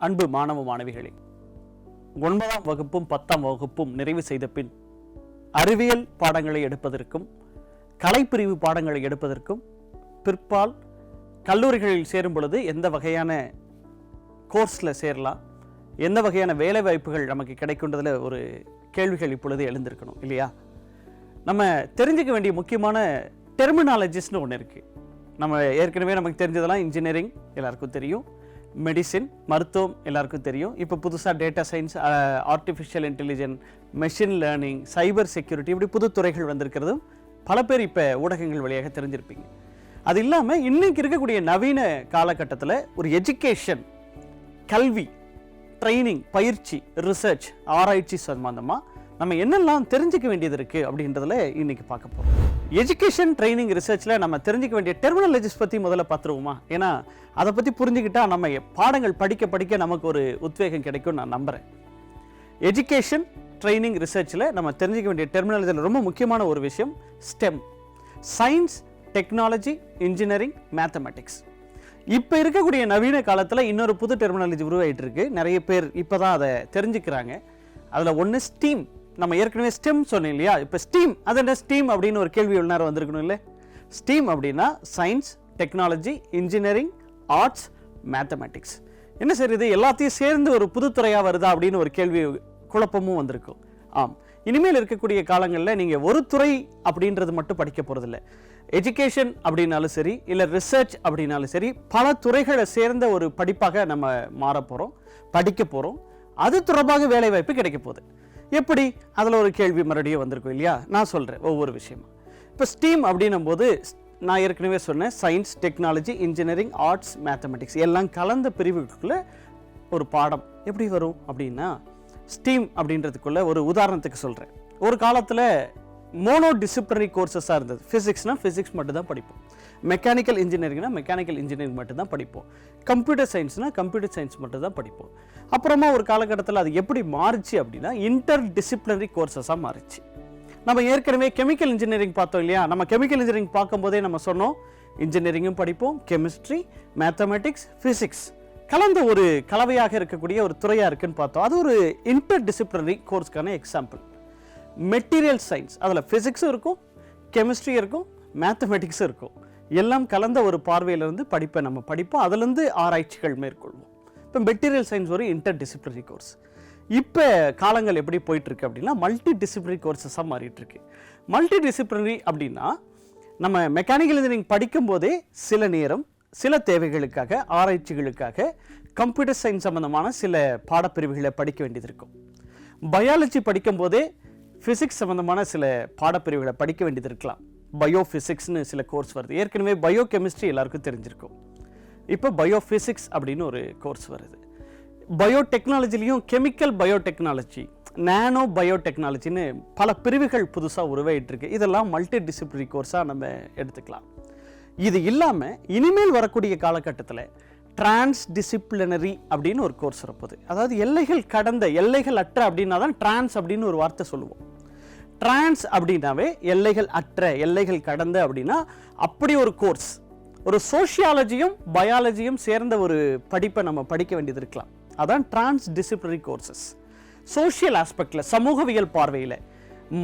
அன்பு மாணவ மாணவிகளே ஒன்பதாம் வகுப்பும் பத்தாம் வகுப்பும் நிறைவு செய்த பின் அறிவியல் பாடங்களை எடுப்பதற்கும் கலைப்பிரிவு பாடங்களை எடுப்பதற்கும் பிற்பால் கல்லூரிகளில் சேரும் பொழுது எந்த வகையான கோர்ஸில் சேரலாம் எந்த வகையான வேலை வாய்ப்புகள் நமக்கு கிடைக்குன்றதில் ஒரு கேள்விகள் இப்பொழுது எழுந்திருக்கணும் இல்லையா? நம்ம தெரிஞ்சுக்க வேண்டிய முக்கியமான டெர்மினாலஜிஸ்னு ஒன்று இருக்குது நம்ம ஏற்கனவே நமக்கு தெரிஞ்சதெல்லாம் இன்ஜினியரிங் எல்லாருக்கும் தெரியும். மெடிசின் மருத்துவம் எல்லாருக்கும் தெரியும். இப்போ புதுசாக data science artificial intelligence machine learning cyber security இப்படி புது துறைகள் வந்திருக்கிறதும் பல பேர் இப்போ ஊடகங்கள் வழியாக தெரிஞ்சிருப்பீங்க. அது இல்லாமல் இன்றைக்கி இருக்கக்கூடிய நவீன காலகட்டத்தில் ஒரு எஜுகேஷன் கல்வி ட்ரைனிங் பயிற்சி ரிசர்ச் ஆராய்ச்சி சம்பந்தமாக நம்ம என்னெல்லாம் தெரிஞ்சுக்க வேண்டியது இருக்குது அப்படின்றதுல இன்றைக்கி பார்க்க போகிறோம் எஜுகேஷன் ட்ரைனிங் ரிசர்ச்சில் நம்ம தெரிஞ்சிக்க வேண்டிய டெர்மினாலஜிஸ் பற்றி முதல்ல பார்த்துருவோமா? ஏன்னா அதை பற்றி புரிஞ்சுக்கிட்டா நம்ம பாடங்கள் படிக்க படிக்க நமக்கு ஒரு உத்வேகம் கிடைக்கும் நான் நம்புகிறேன் எஜுகேஷன் ட்ரைனிங் ரிசர்ச்சில் நம்ம தெரிஞ்சிக்க வேண்டிய டெர்மினாலஜியில் ரொம்ப முக்கியமான ஒரு விஷயம் STEM science technology engineering mathematics இப்போ இருக்கக்கூடிய நவீன காலத்தில் இன்னொரு புது டெர்மினாலஜி உருவாகிட்டு இருக்கு. நிறைய பேர் இப்போ தான் அதை தெரிஞ்சுக்கிறாங்க. அதில் ஒன்று ஸ்டீம் நம்ம ஏற்கனவே ஸ்டெம் சொன்னோம் இல்லையா? இப்போ ஸ்டீம் அது என்ன ஸ்டீம் அப்படின்னு ஒரு கேள்வி எவ்வளோ நேரம் வந்திருக்கணும் இல்லை? ஸ்டீம் அப்படின்னா science technology engineering arts mathematics. என்ன சார் இது? எல்லாத்தையும் சேர்ந்து ஒரு புதுத்துறையாக வருதா அப்படின்னு ஒரு கேள்வி குழப்பமும் வந்திருக்கும் ஆம். இனிமேல் இருக்கக்கூடிய காலங்களில் நீங்கள் ஒரு துறை அப்படின்றது மட்டும் படிக்க போகிறதில்ல எஜுகேஷன் அப்படின்னாலும் சரி இல்லை ரிசர்ச் அப்படின்னாலும் சரி பல துறைகளை சேர்ந்த ஒரு படிப்பாக நம்ம மாற போகிறோம் படிக்க போகிறோம் அது தொடர்பாக வேலைவாய்ப்பு கிடைக்க போகுது. எப்படி? அதில் ஒரு கேள்வி மறுபடியும் வந்திருக்கும் இல்லையா? நான் சொல்கிறேன் ஒவ்வொரு விஷயமா இப்போ ஸ்டீம் அப்படின்னும் போது நான் ஏற்கனவே சொன்னேன் science technology engineering arts mathematics எல்லாம் கலந்த பிரிவுக்குள்ள ஒரு பாடம் எப்படி வரும் அப்படின்னா ஸ்டீம் அப்படின்றதுக்குள்ள ஒரு உதாரணத்துக்கு சொல்கிறேன் ஒரு காலத்தில் மோனோ டிசிப்ளினரி கோர்சஸாக இருந்தது. ஃபிசிக்ஸ்னால் ஃபிசிக்ஸ் மட்டும் தான் படிப்போம். மெக்கானிக்கல் இன்ஜினியரிங்னா மெக்கானிக்கல் இன்ஜினியரிங் மட்டும் தான் படிப்போம். கம்ப்யூட்டர் சயின்ஸ்னால் கம்ப்யூட்டர் சயின்ஸ் மட்டும் தான் படிப்போம். அப்புறமா ஒரு காலகட்டத்தில் அது எப்படி மாறுச்சு அப்படின்னா இன்டர் டிசிப்ளினரி கோர்சஸாக மாறுச்சு. நம்ம ஏற்கனவே கெமிக்கல் இன்ஜினியரிங் பார்த்தோம் இல்லையா? நம்ம கெமிக்கல் இன்ஜினியரிங் பார்க்கும்போதே நம்ம சொன்னோம் இன்ஜினியரிங்கும் படிப்போம் கெமிஸ்ட்ரி மேத்தமெட்டிக்ஸ் ஃபிசிக்ஸ் கலந்த ஒரு கலவையாக இருக்கக்கூடிய ஒரு துறையாக இருக்குன்னு பார்த்தோம். அது ஒரு இன்டர் டிசிப்ளினரி கோர்ஸ்க்கான எக்ஸாம்பிள் மெட்டீரியல் சயின்ஸ் அதில் ஃபிசிக்ஸும் இருக்கும் கெமிஸ்ட்ரி இருக்கும் மேத்தமெட்டிக்ஸும் இருக்கும். எல்லாம் கலந்த ஒரு பார்வையிலிருந்து படிப்பை நம்ம படிப்போம். அதுலேருந்து ஆராய்ச்சிகள் மேற்கொள்வோம். இப்போ மெட்டீரியல் சயின்ஸ் ஒரு இன்டர் டிசிப்ளினரி கோர்ஸ் இப்போ காலங்கள் எப்படி போயிட்டுருக்கு அப்படின்னா மல்டி டிசிப்ளினரி கோர்ஸஸாக மாறிட்டுருக்கு. மல்டி டிசிப்ளினரி அப்படின்னா நம்ம மெக்கானிக்கல் இன்ஜினியரிங் படிக்கும்போதே சில நேரம் சில தேவைகளுக்காக ஆராய்ச்சிகளுக்காக கம்ப்யூட்டர் சயின்ஸ் சம்மந்தமான சில பாடப்பிரிவுகளை படிக்க வேண்டியது இருக்கும். பயாலஜி படிக்கும்போதே ஃபிசிக்ஸ் சம்மந்தமான சில பாடப்பிரிவுகளை படிக்க வேண்டியது இருக்கலாம். பயோ ஃபிசிக்ஸ்னு சில கோர்ஸ் வருது. ஏற்கனவே பயோ கெமிஸ்ட்ரி எல்லாருக்கும் தெரிஞ்சிருக்கும். இப்போ பயோ ஃபிசிக்ஸ் அப்படின்னு ஒரு கோர்ஸ் வருது. பயோ டெக்னாலஜிலையும் chemical biotechnology nano bio டெக்னாலஜின்னு பல பிரிவுகள் புதுசாக உருவாயிட்டுருக்கு. இதெல்லாம் மல்டி டிசிப்ளினரி கோர்ஸாக நம்ம எடுத்துக்கலாம். இது இல்லாமல் இனிமேல் வரக்கூடிய காலகட்டத்தில் டிரான்ஸ் டிசிப்ளினரி அப்படின்னு ஒரு கோர்ஸ் இருப்பது. அதாவது எல்லைகள் கடந்த எல்லைகள் அற்ற அப்படின்னா தான் டிரான்ஸ் அப்படின்னு ஒரு வார்த்தை சொல்லுவோம். டிரான்ஸ் அப்படின்னாவே எல்லைகள் அற்ற எல்லைகள் கடந்த அப்படின்னா அப்படி ஒரு கோர்ஸ் ஒரு சோஷியாலஜியும் பயாலஜியும் சேர்ந்த ஒரு படிப்பை நம்ம படிக்க வேண்டியது இருக்கலாம். அதான் டிரான்ஸ் டிசிப்ளினரி கோர்சஸ் சோஷியல் ஆஸ்பெக்டில் சமூகவியல் பார்வையில்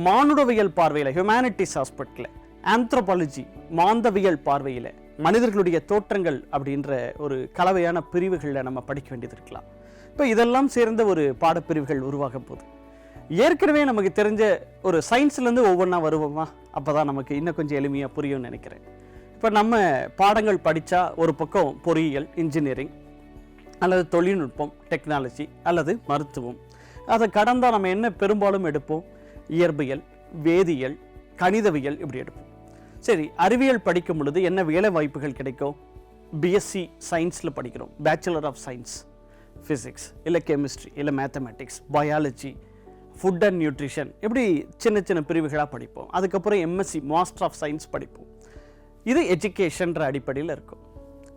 மானுடவியல் பார்வையில் ஹியூமனிட்டிஸ் ஆஸ்பெக்டில் ஆந்த்ரோபாலஜி மாந்தவியல் பார்வையில் மனிதர்களுடைய தோற்றங்கள் அப்படின்ற ஒரு கலவையான பிரிவுகளில் நம்ம படிக்க வேண்டியது இருக்கலாம். இப்போ இதெல்லாம் சேர்ந்த ஒரு பாடப்பிரிவுகள் உருவாக போகுது. ஏற்கனவே நமக்கு தெரிஞ்ச ஒரு சயின்ஸ்லேருந்து ஒவ்வொன்றா வருவோமா? அப்போ தான் நமக்கு இன்னும் கொஞ்சம் எளிமையாக புரியும்னு நினைக்கிறேன். இப்போ நம்ம பாடங்கள் படித்தா ஒரு பக்கம் பொறியியல் இன்ஜினியரிங் அல்லது தொழில்நுட்பம் டெக்னாலஜி அல்லது மருத்துவம். அதை கடந்தால் நம்ம என்ன பெரும்பாலும் எடுப்போம்? இயற்பியல் வேதியியல் கணிதவியல் இப்படி எடுப்போம். சரி அறிவியல் படிக்கும் பொழுது என்ன வேலை வாய்ப்புகள் கிடைக்கும்? பிஎஸ்சி சயின்ஸில் படிக்கிறோம். பேச்சுலர் ஆஃப் சயின்ஸ் ஃபிசிக்ஸ் இல்லை கெமிஸ்ட்ரி இல்லை mathematics biology food and nutrition இப்படி சின்ன சின்ன பிரிவுகளாக படிப்போம். அதுக்கப்புறம் எம்எஸ்சி மாஸ்டர் ஆஃப் சயின்ஸ் படிப்போம். இது எஜுகேஷன்ற அடிப்படையில் இருக்கும்.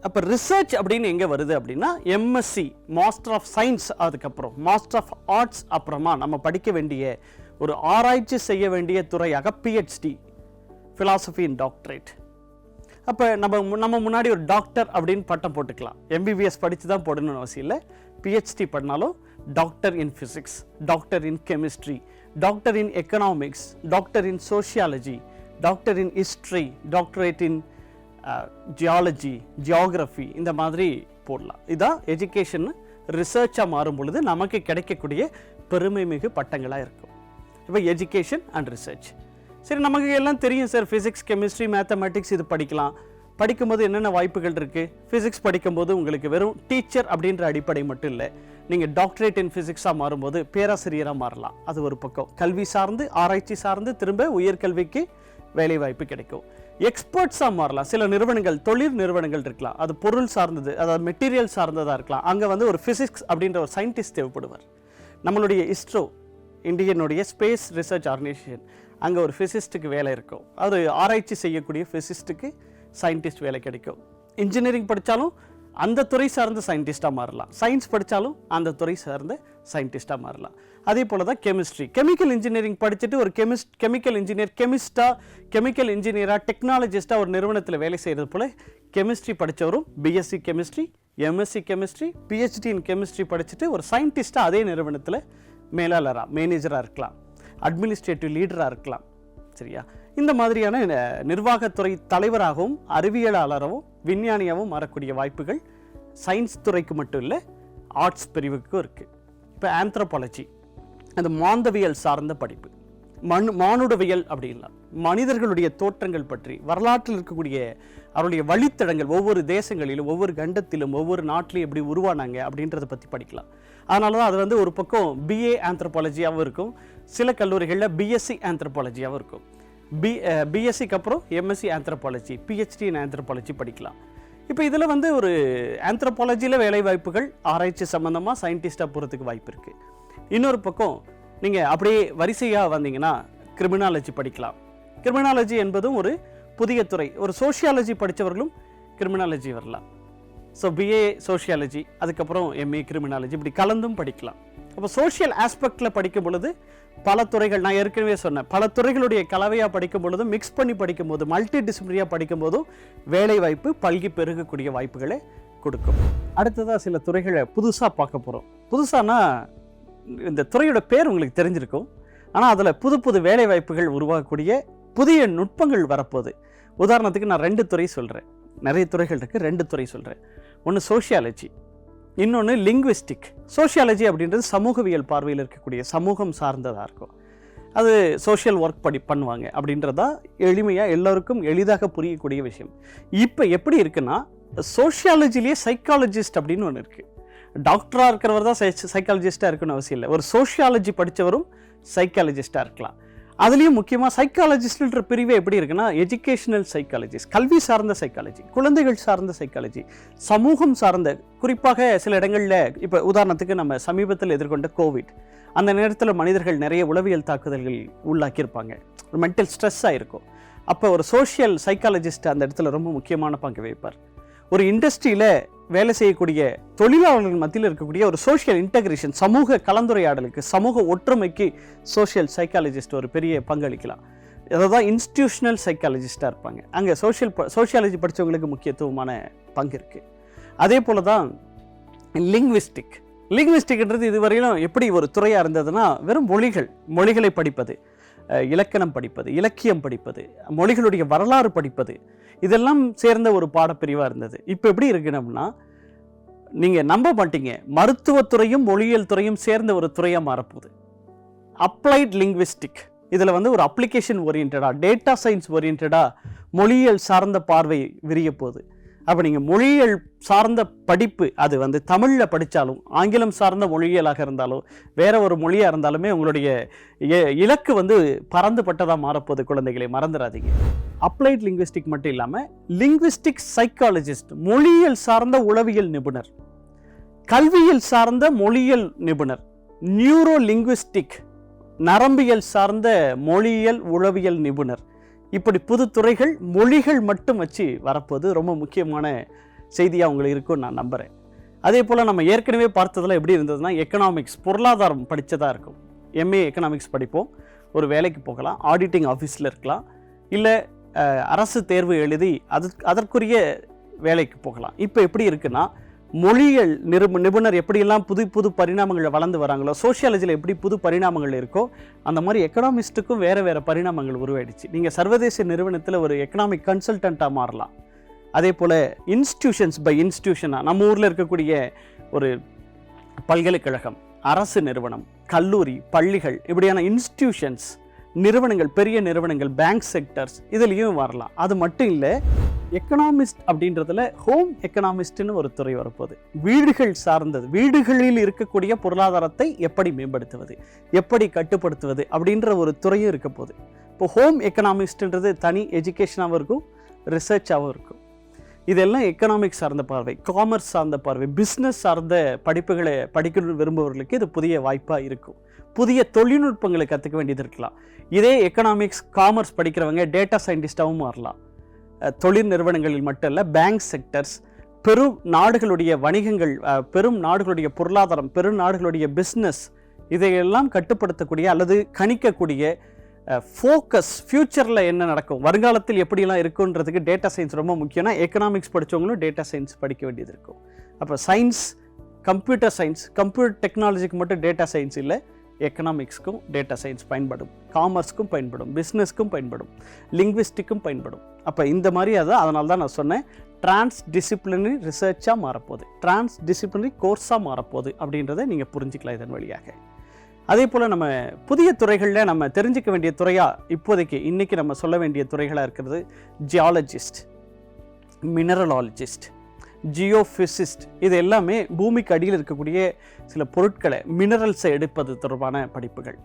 அப்போ ரிசர்ச் அப்படின்னு எங்கே வருது அப்படின்னா எம்எஸ்சி மாஸ்டர் ஆஃப் சயின்ஸ் அதுக்கப்புறம் மாஸ்டர் ஆஃப் ஆர்ட்ஸ் அப்புறமா நம்ம படிக்க வேண்டிய ஒரு ஆராய்ச்சி செய்ய வேண்டிய துறையாக பிஹெச்டி philosophy இன் டாக்டரேட் அப்போ நம்ம நம்ம முன்னாடி ஒரு டாக்டர் அப்படின்னு பட்டம் போட்டுக்கலாம். எம்பிபிஎஸ் படித்து தான் போடணும்னு அவசியம் இல்லை. பிஹெச்டி பண்ணாலும் doctor in physics doctor in chemistry doctor in economics doctor in sociology doctor in history doctorate in geology geography இந்த மாதிரி போடலாம். இதான் எஜுகேஷன் ரிசர்ச்சாக மாறும் பொழுது நமக்கு கிடைக்கக்கூடிய பெருமை மிகு பட்டங்களாக இருக்கும். இப்போ எஜுகேஷன் அண்ட் ரிசர்ச் சரி நமக்கு எல்லாம் தெரியும் சார். ஃபிசிக்ஸ் கெமிஸ்ட்ரி மேத்தமெட்டிக்ஸ் இது படிக்கலாம். படிக்கும்போது என்னென்ன வாய்ப்புகள் இருக்குது ஃபிசிக்ஸ் படிக்கும்போது உங்களுக்கு வெறும் டீச்சர் அப்படின்ற அடிப்படை மட்டும் இல்லை. நீங்கள் டாக்டரேட் இன் ஃபிசிக்ஸாக மாறும்போது பேராசிரியராக மாறலாம். அது ஒரு பக்கம். கல்வி சார்ந்து ஆராய்ச்சி சார்ந்து திரும்ப உயர்கல்விக்கு வேலை வாய்ப்பு கிடைக்கும் எக்ஸ்பர்ட்ஸாக மாறலாம். சில நிறுவனங்கள் தொழில் நிறுவனங்கள் இருக்கலாம். அது பொருள் சார்ந்தது அதாவது மெட்டீரியல் சார்ந்ததாக இருக்கலாம். அங்கே வந்து ஒரு ஃபிசிக்ஸ் அப்படின்ற ஒரு சயின்டிஸ்ட் தேவைப்படுவார். நம்மளுடைய இஸ்ரோ இந்தியனுடைய ஸ்பேஸ் ரிசர்ச் ஆர்கனைசேஷன் அங்கே ஒரு ஃபிசிஸ்ட்டுக்கு வேலை இருக்கும். அது ஆராய்ச்சி செய்யக்கூடிய ஃபிசிஸ்ட்டுக்கு சயின்டிஸ்ட் வேலை கிடைக்கும். இன்ஜினியரிங் படித்தாலும் அந்த துறை சார்ந்த சயின்டிஸ்ட்டாக மாறலாம். சயின்ஸ் படித்தாலும் அந்த துறை சார்ந்த சயின்டிஸ்ட்டாக மாறலாம். அதே போல் தான் கெமிஸ்ட்ரி கெமிக்கல் இன்ஜினியரிங் படிச்சுட்டு ஒரு கெமிஸ்ட் கெமிக்கல் இன்ஜினியர் கெமிஸ்ட்டாக கெமிக்கல் இன்ஜினியராக டெக்னாலஜிஸ்ட்டாக ஒரு நிறுவனத்தில் வேலை செய்கிறது போல் chemistry படித்தவரும் BSc chemistry MSc chemistry PhD in chemistry படிச்சுட்டு ஒரு சயின்டிஸ்ட்டாக அதே நிறுவனத்தில் மேலாளராக மேனேஜராக இருக்கலாம். அட்மினிஸ்ட்ரேட்டிவ் லீடராக இருக்கலாம். சரியா? இந்த மாதிரியான நிர்வாகத்துறை தலைவராகவும் அறிவியலாளராகவும் விஞ்ஞானியாகவும் மாறக்கூடிய வாய்ப்புகள் சயின்ஸ் துறைக்கு மட்டும் இல்லை ஆர்ட்ஸ் பிரிவுக்கும் இருக்குது இப்போ ஆந்த்ரோபாலஜி அந்த மாந்தவியல் சார்ந்த படிப்பு. மண் மானுடவியல் அப்படின்லாம். மனிதர்களுடைய தோற்றங்கள் பற்றி வரலாற்றில் இருக்கக்கூடிய அவருடைய வழித்தடங்கள் ஒவ்வொரு தேசங்களிலும் ஒவ்வொரு கண்டத்திலும் ஒவ்வொரு நாட்டிலும் எப்படி உருவானாங்க அப்படின்றத பற்றி படிக்கலாம். அதனால தான் அது வந்து ஒரு பக்கம் பிஏ ஆந்த்ரோபாலஜியாகவும் இருக்கும் சில கல்லூரிகளில் பிஎஸ்சி ஆந்த்ரபாலஜியாகவும் இருக்கும். பி பிஎஸ்சிக்கு அப்புறம் MSc anthropology PhD in anthropology படிக்கலாம். இப்போ இதில் வந்து ஒரு ஆந்த்ரோபாலஜியில் வேலை வாய்ப்புகள் ஆராய்ச்சி சம்மந்தமாக சயின்டிஸ்டாக போகிறதுக்கு வாய்ப்பு இருக்குது இன்னொரு பக்கம் நீங்கள் அப்படியே வரிசையாக வந்தீங்கன்னா கிரிமினாலஜி படிக்கலாம். கிரிமினாலஜி என்பதும் ஒரு புதிய துறை. ஒரு சோஷியாலஜி படித்தவர்களும் கிரிமினாலஜி வரலாம். ஸோ பிஏ சோஷியாலஜி அதுக்கப்புறம் எம்ஏ கிரிமினாலஜி இப்படி கலந்தும் படிக்கலாம். அப்போ சோஷியல் ஆஸ்பெக்டில் படிக்கும் பொழுது பல துறைகள் நான் ஏற்கனவே சொன்னேன். பல துறைகளுடைய கலவையாக படிக்கும் பொழுதும் மிக்ஸ் பண்ணி படிக்கும் போது மல்டி டிசிப்ளினியாக படிக்கும் போதும் வேலை வாய்ப்பு பல்கி பெருகக்கூடிய வாய்ப்புகளை கொடுக்கும். அடுத்ததாக சில துறைகளை புதுசாக பார்க்க போகிறோம் புதுசானா இந்த துறையோட பேர் உங்களுக்கு தெரிஞ்சிருக்கும். ஆனால் அதில் புது புது வேலை வாய்ப்புகள் உருவாகக்கூடிய புதிய நுட்பங்கள் வரப்போகுது. உதாரணத்துக்கு நான் ரெண்டு துறை சொல்கிறேன் நிறைய துறைகள் இருக்குது ரெண்டு துறை சொல்கிறேன் ஒன்று சோஷியாலஜி இன்னொன்று லிங்குவிஸ்டிக் சோஷியாலஜி அப்படின்றது சமூகவியல் பார்வையில் இருக்கக்கூடிய சமூகம் சார்ந்ததாக இருக்கும். அது சோஷியல் ஒர்க் படி பண்ணுவாங்க அப்படின்றதா எளிமையாக எல்லோருக்கும் எளிதாக புரியக்கூடிய விஷயம். இப்போ எப்படி இருக்குன்னா சோஷியாலஜிலேயே சைக்காலஜிஸ்ட் அப்படின்னு ஒன்று இருக்குது டாக்டராக இருக்கிறவர் தான் சைக்காலஜிஸ்ட்டாக இருக்கணும்னு அவசியம் இல்லை. ஒரு சோஷியாலஜி படித்தவரும் சைக்காலஜிஸ்ட்டாக இருக்கலாம். அதுலேயும் முக்கியமாக சைக்காலஜிஸ்ட்ன்ற பிரிவே எப்படி இருக்குன்னா எஜுகேஷனல் சைக்காலஜிஸ்ட் கல்வி சார்ந்த சைக்காலஜி குழந்தைகள் சார்ந்த சைக்காலஜி சமூகம் சார்ந்த குறிப்பாக சில இடங்களில் இப்போ உதாரணத்துக்கு நம்ம சமீபத்தில் எதிர்கொண்ட கோவிட் அந்த நேரத்தில் மனிதர்கள் நிறைய உளவியல் தாக்குதல்கள் உள்ளாக்கியிருப்பாங்க. ஒரு மென்டல் ஸ்ட்ரெஸ்ஸாக இருக்கும். அப்போ ஒரு சோஷியல் சைக்காலஜிஸ்ட் அந்த இடத்துல ரொம்ப முக்கியமான பங்கு வகிப்பார். ஒரு இண்டஸ்ட்ரியில் வேலை செய்யக்கூடிய தொழிலாளர்கள் மத்தியில் இருக்கக்கூடிய ஒரு சோஷியல் இன்டகிரேஷன் சமூக கலந்துரையாடலுக்கு சமூக ஒற்றுமைக்கு சோஷியல் சைக்காலஜிஸ்ட் ஒரு பெரிய பங்களிக்கலாம் அதை தான் இன்ஸ்டிடியூஷனல் சைக்காலஜிஸ்ட்டாக இருப்பாங்க. அங்கே சோஷியல் சோஷியாலஜி படித்தவங்களுக்கு முக்கியத்துவமான பங்கு இருக்குது அதே போல் தான் லிங்விஸ்டிக் லிங்விஸ்டிக்ன்றது இதுவரையிலும் எப்படி ஒரு துறையாக இருந்ததுன்னா வெறும் மொழிகள் மொழிகளை படிப்பது. இலக்கணம் படிப்பது இலக்கியம் படிப்பது மொழிகளுடைய வரலாறு படிப்பது இதெல்லாம் சேர்ந்த ஒரு பாடப்பிரிவாக இருந்தது. இப்போ எப்படி இருக்கணும்னா நீங்கள் நம்ப மாட்டீங்க. மருத்துவத்துறையும் மொழியியல் துறையும் சேர்ந்த ஒரு துறையாக மாறப்போகுது. அப்ளைட் லிங்க்விஸ்டிக் இதில் வந்து ஒரு அப்ளிகேஷன் ஓரியன்டாக டேட்டா சயின்ஸ் ஓரியன்டாக மொழியியல் சார்ந்த பார்வை விரிய போகுது அப்போ நீங்கள் மொழியியல் சார்ந்த படிப்பு அது வந்து தமிழில் படித்தாலும் ஆங்கிலம் சார்ந்த மொழியியலாக இருந்தாலும் வேற ஒரு மொழியாக இருந்தாலுமே உங்களுடைய இ- இலக்கு வந்து பறந்துபட்டதாக மாறப்போகுது குழந்தைகளை மறந்துடாதீங்க அப்ளைட் லிங்குவிஸ்டிக் மட்டும் இல்லாமல் லிங்குவிஸ்டிக் சைக்காலஜிஸ்ட் மொழியியல் சார்ந்த உளவியல் நிபுணர் கல்வியியல் சார்ந்த மொழியியல் நிபுணர் நியூரோ லிங்குவிஸ்டிக் நரம்பியல் சார்ந்த மொழியியல் உளவியல் நிபுணர் இப்படி புது துறைகள் மொழிகள் மட்டும் வச்சு வரப்போது ரொம்ப முக்கியமான செய்தியாக உங்களுக்கு இருக்கும்னு நான் நம்புகிறேன் அதே போல் நம்ம ஏற்கனவே பார்த்ததெல்லாம் எப்படி இருந்ததுன்னா எக்கனாமிக்ஸ் பொருளாதாரம் படித்ததாக இருக்கும். எம்ஏ எக்கனாமிக்ஸ் படிப்போம். ஒரு வேலைக்கு போகலாம் ஆடிட்டிங் ஆஃபீஸில் இருக்கலாம் இல்லை அரசு தேர்வு எழுதி அது அதற்குரிய வேலைக்கு போகலாம். இப்போ எப்படி இருக்குன்னா மொழியியல் நிருப நிபுணர் எப்படியெல்லாம் புது புது பரிணாமங்கள் வளர்ந்து வராங்களோ சோஷியாலஜியில் எப்படி புது பரிணாமங்கள் இருக்கோ அந்த மாதிரி எக்கனாமிஸ்ட்டுக்கும் வேறு வேறு பரிணாமங்கள் உருவாயிடுச்சு. நீங்கள் சர்வதேச நிறுவனத்தில் ஒரு எக்கனாமிக் கன்சல்டண்ட்டாக மாறலாம். அதே போல் இன்ஸ்டியூஷன்ஸ் பை இன்ஸ்டியூஷனாக நம்ம ஊரில் இருக்கக்கூடிய ஒரு பல்கலைக்கழகம் அரசு நிறுவனம் கல்லூரி பள்ளிகள் இப்படியான இன்ஸ்டியூஷன்ஸ் நிறுவனங்கள் பெரிய நிறுவனங்கள் பேங்க் செக்டர்ஸ் இதுலேயும் வரலாம். அது மட்டும் இல்லை எக்கனாமிஸ்ட் அப்படின்றதுல ஹோம் எக்கனாமிஸ்ட்னு ஒரு துறை வரப்போகுது. வீடுகள் சார்ந்தது வீடுகளில் இருக்கக்கூடிய பொருளாதாரத்தை எப்படி மேம்படுத்துவது எப்படி கட்டுப்படுத்துவது அப்படின்ற ஒரு துறையும் இருக்க போகுது. இப்போ ஹோம் எக்கனாமிஸ்ட்ன்றது தனி எஜுகேஷனாகவும் இருக்கும் ரிசர்ச்சாகவும் இருக்கும். இதெல்லாம் எக்கனாமிக்ஸ் சார்ந்த பார்வை காமர்ஸ் சார்ந்த பார்வை பிஸ்னஸ் சார்ந்த படிப்புகளை படிக்கணும்னு விரும்புபவர்களுக்கு இது புதிய வாய்ப்பாக இருக்கும். புதிய தொழில்நுட்பங்களை கற்றுக்க வேண்டியது இருக்கலாம். இதே எக்கனாமிக்ஸ் காமர்ஸ் படிக்கிறவங்க டேட்டா சயின்டிஸ்டாகவும் மாறலாம். தொழில் நிறுவனங்களில் மட்டும் இல்லை பேங்க் செக்டர்ஸ் பெரும் நாடுகளுடைய வணிகங்கள் பெரும் நாடுகளுடைய பொருளாதாரம் பெரும் நாடுகளுடைய பிஸ்னஸ் இதையெல்லாம் கட்டுப்படுத்தக்கூடிய அல்லது கணிக்கக்கூடிய ஃபோக்கஸ் ஃப்யூச்சரில் என்ன நடக்கும்? வருங்காலத்தில் எப்படிலாம் இருக்குன்றதுக்கு டேட்டா சயின்ஸ் ரொம்ப முக்கியம்னா எக்கனாமிக்ஸ் படித்தவங்களும் டேட்டா சயின்ஸ் படிக்க வேண்டியது இருக்கும். அப்போ சயின்ஸ் கம்ப்யூட்டர் சயின்ஸ் கம்ப்யூட்டர் டெக்னாலஜிக்கு மட்டும் டேட்டா சயின்ஸ் இல்லை. எக்கனாமிக்ஸ்க்கும் டேட்டா சயின்ஸ் பயன்படும். காமர்ஸ்க்கும் பயன்படும். பிஸ்னஸ்க்கும் பயன்படும். லிங்க்விஸ்டிக்கும் பயன்படும். அப்போ இந்த மாதிரி அதான் அதனால தான் நான் சொன்னேன் டிரான்ஸ் டிசிப்ளினரி ரிசர்ச்சாக மாறப்போகுது. டிரான்ஸ் டிசிப்ளினரி கோர்ஸாக மாறப்போகுது அப்படின்றத நீங்கள் புரிஞ்சுக்கலாம் இதன் வழியாக. அதே போல் நம்ம புதிய துறைகளில் நம்ம தெரிஞ்சுக்க வேண்டிய துறையாக இப்போதைக்கு இன்றைக்கி நம்ம சொல்ல வேண்டிய துறைகளாக இருக்கிறது ஜியாலஜிஸ்ட் மினரலாலஜிஸ்ட் ஜியோஃபிசிஸ்ட். இது எல்லாமே பூமிக்கு அடியில் இருக்கக்கூடிய சில பொருட்களை மினரல்ஸை எடுப்பது தொடர்பான படிப்புகள்.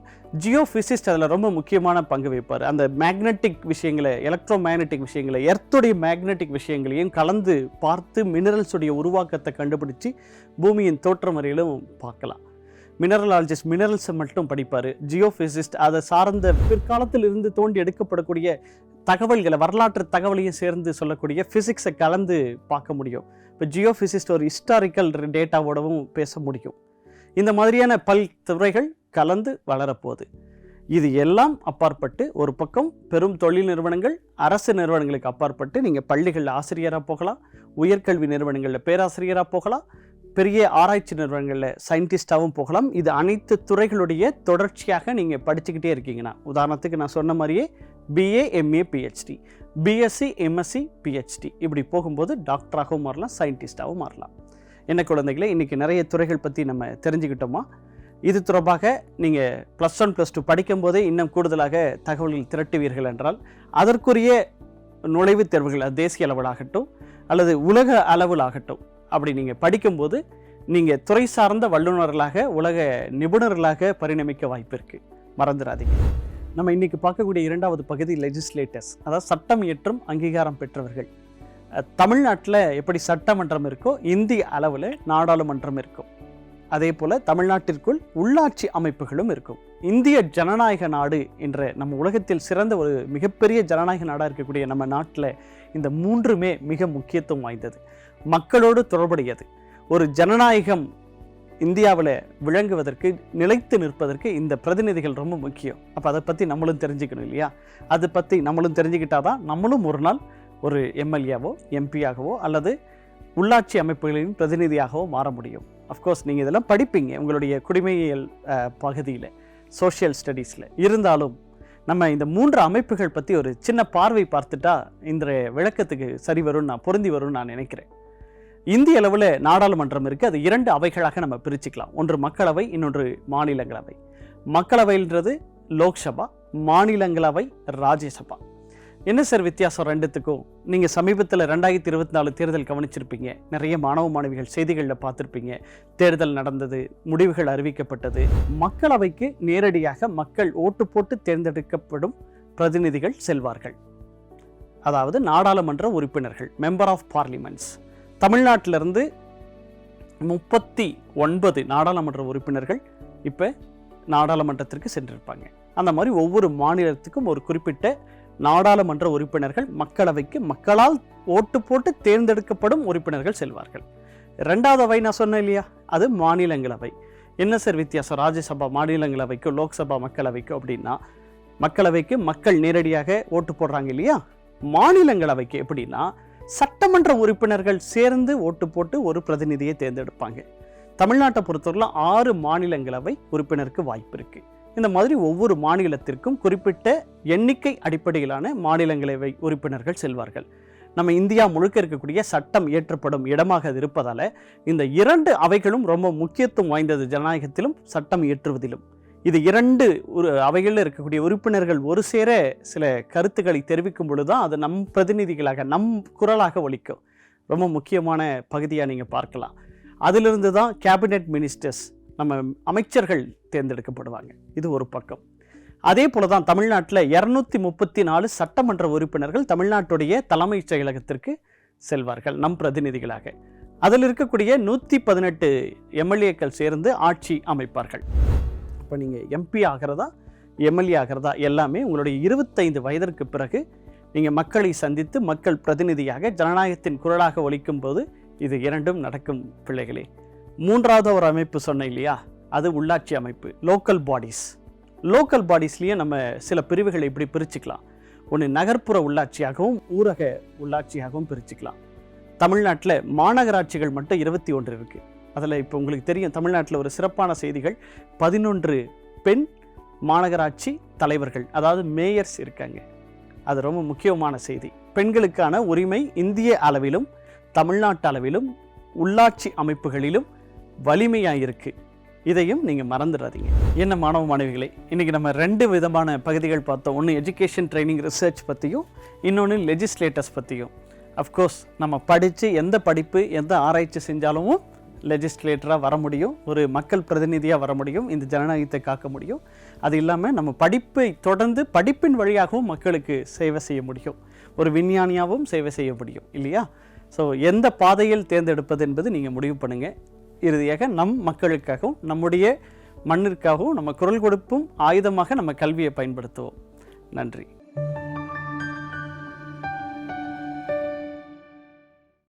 ஜியோஃபிசிஸ்ட் அதில் ரொம்ப முக்கியமான பங்கு வைப்பார். அந்த மேக்னெட்டிக் விஷயங்களை எலக்ட்ரோ மேக்னெட்டிக் விஷயங்களை எர்த்துடைய மேக்னெட்டிக் விஷயங்களையும் கலந்து பார்த்து மினரல்ஸுடைய உருவாக்கத்தை கண்டுபிடிச்சு பூமியின் தோற்றம் வரையிலும் பார்க்கலாம். மினரலாலஜிஸ்ட் மினரல்ஸை மட்டும் படிப்பார். ஜியோஃபிசிஸ்ட் அதை சார்ந்த பிற்காலத்தில் இருந்து தோண்டி எடுக்கப்படக்கூடிய தகவல்களை வரலாற்று தகவலையும் சேர்ந்து சொல்லக்கூடிய ஃபிசிக்ஸை கலந்து பார்க்க முடியும். இப்போ ஜியோஃபிசிஸ்ட் ஒரு ஹிஸ்டாரிக்கல் டேட்டாவோடவும் பேச முடியும். இந்த மாதிரியான பல் துறைகள் கலந்து வளரப்போகுது. இது எல்லாம் அப்பாற்பட்டு ஒரு பக்கம் பெரும் தொழில் நிறுவனங்கள் அரசு நிறுவனங்களுக்கு அப்பாற்பட்டு நீங்கள் பள்ளிகளில் ஆசிரியராக போகலாம் உயர்கல்வி நிறுவனங்களில் பேராசிரியராக போகலாம் பெரிய ஆராய்ச்சி நிறுவனங்களில் சயின்டிஸ்டாகவும் போகலாம். இது அனைத்து துறைகளுடைய தொடர்ச்சியாக நீங்கள் படிச்சுக்கிட்டே இருக்கீங்கன்னா உதாரணத்துக்கு நான் சொன்ன மாதிரியே BA MA PhD BSc MSc PhD இப்படி போகும்போது டாக்டராகவும் மாறலாம் சயின்டிஸ்டாகவும் மாறலாம். என்ன குழந்தைகளே இன்றைக்கி நிறைய துறைகள் பற்றி நம்ம தெரிஞ்சுக்கிட்டோமா? இது தொடர்பாக நீங்கள் ப்ளஸ் ஒன் ப்ளஸ் டூ படிக்கும்போதே இன்னும் கூடுதலாக தகவல்கள் திரட்டுவீர்கள் என்றால் அதற்குரிய நுழைவுத் தேர்வுகள் தேசிய அளவிலாகட்டும் அல்லது உலக அளவிலாகட்டும் அப்படி நீங்கள் படிக்கும்போது நீங்கள் துறை சார்ந்த வல்லுநர்களாக உலக நிபுணர்களாக பரிணமிக்க வாய்ப்பு இருக்குது மறந்துடாதீங்க. நம்ம இன்னைக்கு பார்க்கக்கூடிய இரண்டாவது பகுதி லெஜிஸ்லேட்டர்ஸ் அதாவது சட்டம் இயற்றும் அங்கீகாரம் பெற்றவர்கள். தமிழ்நாட்டில் எப்படி சட்டமன்றம் இருக்கோ இந்திய அளவில் நாடாளுமன்றம் இருக்கும். அதே போல் தமிழ்நாட்டிற்குள் உள்ளாட்சி அமைப்புகளும் இருக்கும். இந்திய ஜனநாயக நாடு என்ற நம்ம உலகத்தில் சிறந்த ஒரு மிகப்பெரிய ஜனநாயக நாடாக இருக்கக்கூடிய நம்ம நாட்டில் இந்த மூன்றுமே மிக முக்கியத்துவம் வாய்ந்தது. மக்களோடு தொடர்புடையது. ஒரு ஜனநாயகம் இந்தியாவில் விளங்குவதற்கு நிலைத்து நிற்பதற்கு இந்த பிரதிநிதிகள் ரொம்ப முக்கியம். அப்போ அதை பற்றி நம்மளும் தெரிஞ்சுக்கணும் இல்லையா? அதை பற்றி நம்மளும் தெரிஞ்சுக்கிட்டாதான் நம்மளும் ஒரு நாள் ஒரு எம்எல்ஏவோ எம்பியாகவோ அல்லது உள்ளாட்சி அமைப்புகளின் பிரதிநிதியாகவோ மாற முடியும். அஃப்கோர்ஸ் நீங்கள் இதெல்லாம் படிப்பீங்க உங்களுடைய குடிமையியல் பகுதியில் சோஷியல் ஸ்டடீஸில் இருந்தாலும் நம்ம இந்த மூன்று அமைப்புகள் பற்றி ஒரு சின்ன பார்வை பார்த்துட்டா இந்த விளக்கத்துக்கு சரி வரும்னு நான் பொருந்தி வரும்னு நான் நினைக்கிறேன். இந்திய அளவில் நாடாளுமன்றம் இருக்குது அது இரண்டு அவைகளாக நம்ம பிரிச்சுக்கலாம். ஒன்று மக்களவை இன்னொன்று மாநிலங்களவை. மக்களவைன்றது லோக்சபா மாநிலங்களவை ராஜ்யசபா. என்ன சார் வித்தியாசம் ரெண்டுத்துக்கும்? நீங்கள் சமீபத்தில் ரெண்டாயிரத்தி இருபத்தி நாலு தேர்தல் கவனிச்சிருப்பீங்க. நிறைய மாணவ மாணவிகள் செய்திகளில் பார்த்துருப்பீங்க. தேர்தல் நடந்தது முடிவுகள் அறிவிக்கப்பட்டது. மக்களவைக்கு நேரடியாக மக்கள் ஓட்டு போட்டு தேர்ந்தெடுக்கப்படும் பிரதிநிதிகள் செல்வார்கள். அதாவது நாடாளுமன்ற உறுப்பினர்கள் மெம்பர் ஆஃப் பார்லிமெண்ட்ஸ் தமிழ்நாட்டிலிருந்து முப்பத்தி ஒன்பது நாடாளுமன்ற உறுப்பினர்கள் இப்போ நாடாளுமன்றத்திற்கு சென்றிருப்பாங்க. அந்த மாதிரி ஒவ்வொரு மாநிலத்துக்கும் ஒரு குறிப்பிட்ட நாடாளுமன்ற உறுப்பினர்கள் மக்களவைக்கு மக்களால் ஓட்டு போட்டு தேர்ந்தெடுக்கப்படும் உறுப்பினர்கள் செல்வார்கள். ரெண்டாவது அவை நான் சொன்னேன் இல்லையா? அது மாநிலங்களவை. என்ன சார் வித்தியாசம்? ராஜ்யசபா மாநிலங்களவைக்கோ லோக்சபா மக்களவைக்கோ அப்படின்னா மக்களவைக்கு மக்கள் நேரடியாக ஓட்டு போடுறாங்க இல்லையா? மாநிலங்களவைக்கு எப்படின்னா சட்டமன்ற உறுப்பினர்கள் சேர்ந்து ஓட்டு போட்டு ஒரு பிரதிநிதியை தேர்ந்தெடுப்பாங்க. தமிழ்நாட்டை பொறுத்தவரையில் ஆறு மாநிலங்களவை உறுப்பினருக்கு வாய்ப்பு இருக்குது இந்த மாதிரி ஒவ்வொரு மாநிலத்திற்கும் குறிப்பிட்ட எண்ணிக்கை அடிப்படையிலான மாநிலங்களவை உறுப்பினர்கள் செல்வார்கள். நம்ம இந்தியா முழுக்க இருக்கக்கூடிய சட்டம் இயற்றப்படும் இடமாக அது இருப்பதால் இந்த இரண்டு அவைகளும் ரொம்ப முக்கியத்துவம் வாய்ந்தது ஜனநாயகத்திலும் சட்டம் இயற்றுவதிலும். இது இரண்டு ஒரு அவைகளில் இருக்கக்கூடிய உறுப்பினர்கள் ஒரு சேர சில கருத்துக்களை தெரிவிக்கும் பொழுது தான் அது நம் பிரதிநிதிகளாக நம் குரலாக ஒழிக்கும் ரொம்ப முக்கியமான பகுதியாக நீங்கள் பார்க்கலாம். அதிலிருந்து தான் கேபினெட் மினிஸ்டர்ஸ் நம்ம அமைச்சர்கள் தேர்ந்தெடுக்கப்படுவாங்க. இது ஒரு பக்கம். அதே போல தான் தமிழ்நாட்டில் இரநூத்தி முப்பத்தி நாலு சட்டமன்ற உறுப்பினர்கள் தமிழ்நாட்டுடைய தலைமைச் செயலகத்திற்கு செல்வார்கள் நம் பிரதிநிதிகளாக. அதில் இருக்கக்கூடிய நூற்றி பதினெட்டு எம்எல்ஏக்கள் சேர்ந்து ஆட்சி அமைப்பார்கள். இப்போ நீங்கள் எம்பி ஆகிறதா எம்எல்ஏ ஆகிறதா எல்லாமே உங்களுடைய இருபத்தைந்து வயதிற்கு பிறகு நீங்கள் மக்களை சந்தித்து மக்கள் பிரதிநிதியாக ஜனநாயகத்தின் குரலாக ஒழிக்கும் போது இது இரண்டும் நடக்கும் பிள்ளைகளே. மூன்றாவது ஒரு அமைப்பு சொன்னேன் இல்லையா? அது உள்ளாட்சி அமைப்பு லோக்கல் பாடிஸ் லோக்கல் பாடிஸ்லேயே நம்ம சில பிரிவுகளை இப்படி பிரிச்சுக்கலாம். ஒன்று நகர்ப்புற உள்ளாட்சியாகவும் ஊரக உள்ளாட்சியாகவும் பிரிச்சுக்கலாம். தமிழ்நாட்டில் மாநகராட்சிகள் மட்டும் இருபத்தி ஒன்று இருக்குது அதில் இப்போ உங்களுக்கு தெரியும் தமிழ்நாட்டில் ஒரு சிறப்பான செய்திகள். பதினொன்று பெண் மாநகராட்சி தலைவர்கள் அதாவது மேயர்ஸ் இருக்காங்க. அது ரொம்ப முக்கியமான செய்தி. பெண்களுக்கான உரிமை இந்திய அளவிலும் தமிழ்நாட்டு அளவிலும் உள்ளாட்சி அமைப்புகளிலும் வலிமையாக இருக்குது இதையும் நீங்கள் மறந்துடாதீங்க. என்ன மாணவ மாணவிகளே இன்றைக்கி நம்ம ரெண்டு விதமான பகுதிகள் பார்த்தோம். ஒன்று எஜுகேஷன் ட்ரைனிங் ரிசர்ச் பற்றியும் இன்னொன்று லெஜிஸ்லேட்டர்ஸ் பற்றியும் அஃப்கோர்ஸ் நம்ம படித்து எந்த படிப்பு எந்த ஆராய்ச்சி செஞ்சாலும் லெஜிஸ்லேட்டராக வர முடியும் ஒரு மக்கள் பிரதிநிதியாக வர முடியும் இந்த ஜனநாயகத்தை காக்க முடியும். அது இல்லாமல் நம்ம படிப்பை தொடர்ந்து படிப்பின் வழியாகவும் மக்களுக்கு சேவை செய்ய முடியும். ஒரு விஞ்ஞானியாகவும் சேவை செய்ய முடியும் இல்லையா? ஸோ எந்த பாதையில் தேர்ந்தெடுப்பது என்பது நீங்கள் முடிவு பண்ணுங்கள் இறுதியாக நம் மக்களுக்காகவும் நம்முடைய மண்ணிற்காகவும் நம்ம குரல் கொடுப்பும் ஆயுதமாக நம்ம கல்வியை பயன்படுத்துவோம். நன்றி.